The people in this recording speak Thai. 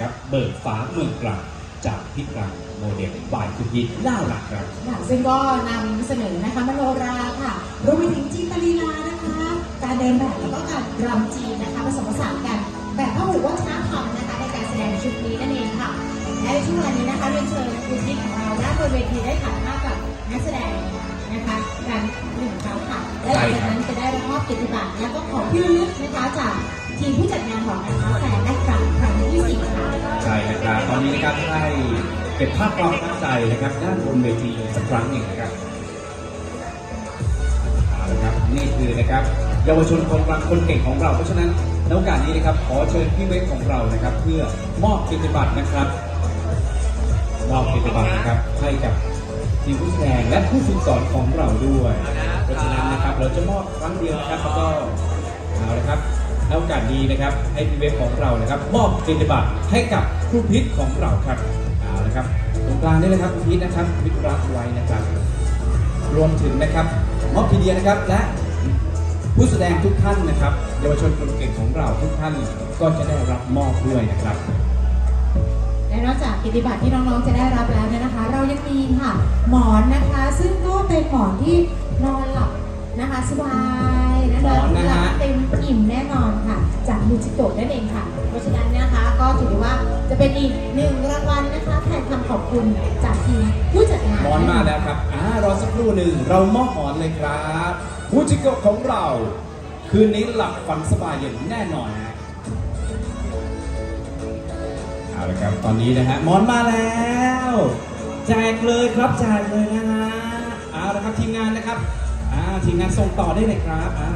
ครับเบิกฟ้าเมืองตรังจากพี่ตรังโมเดลบายคุณยินน่ารักครับ ค่ะซึ่งก็นำเสนอนะคะมโนราค่ะรวมไปถึงจีนตลีลานะคะ การเดินแบบแล้วก็การรำจีนนะคะผสมผสานกัน แบบพหุวัฒนธรรมนะคะในการแสดงชุดนี้นั่นเองค่ะ และในช่วงเวลานี้นะคะเรียนเชิญคุณทิพย์ของเราได้บนเวทีได้ถ่ายภาพกับนักแสดงนะคะกันหนึ่งครั้งค่ะและหลังจากนั้นจะได้รับมอบเกียรติบัตรและก็ของที่ระลึกนะคะจากทีมผู้จัดงานของการค้าแฟร์ันนี้นะครับให้เก็บภาพความตั้งใจนะครับ ด้านบนเวทีสักครั้งหนึ่งนะครับเอาละครับนี่คือนะครับ เยาวชนคนกลางคนเก่งของเรา เพราะฉะนั้นในโอกาสนี้นะครับ ขอเชิญพี่เวกของเรานะครับ เพื่อมอบเกียรติบัตรนะครับมอบเกียรติบัตรนะครับให้กับทีมผู้แสดงและผู้ฝึกสอนของเราด้วย เพราะฉะนั้นนะครับเราจะมอบครั้งเดียวนะครับแล้วก็เอาละครับ ในโอกาสนี้นะครับให้พี่เวฟของเรานะครับ มอบเกียรติบัตรให้กับครูพิษของเราครับเอาละครับตรงกลางนี่เลยครับครูพิษนะครับพิษรักไว้นะครับ รวมถึงนะครับมอบทีเดียนะครับและผู้แสดงทุกท่านนะครับเยาวชนคนเก่งของเราทุกท่านก็จะได้รับมอบด้วยนะครับและนอกจากกิตติบัตรที่น้องๆจะได้รับแล้วเนี่ยนะคะ เรายังมีค่ะ หมอนนะคะ ซึ่งก็เป็นหมอนที่นอนหลับนะคะสบายนะหมคะอนนะฮะหลับเต็มอิ่มแน่นอนค่ะ จากมูจิโกะนั่นเองค่ะ เพราะฉะนั้นนะคะก็ถือว่าจะเป็นอีกหนึ่งรางวัลนะคะแทนคำขอบคุณจากทีมผู้จัดงานหมอนมาแล้วครับอ่ารอสักครู่หนึ่งเรามอบหอนเลยครับผู้จิโกะของเรา คืนนี้หลับฝันสบายอย่างแน่นอนฮะเอาละครับตอนนี้นะฮะมอนมาแล้วแจกเลยครับแจกเลยนะฮะเอาละครับทีมงานนะครับอ่าทีมงานส่งต่อได้เลยครับเอาละครับ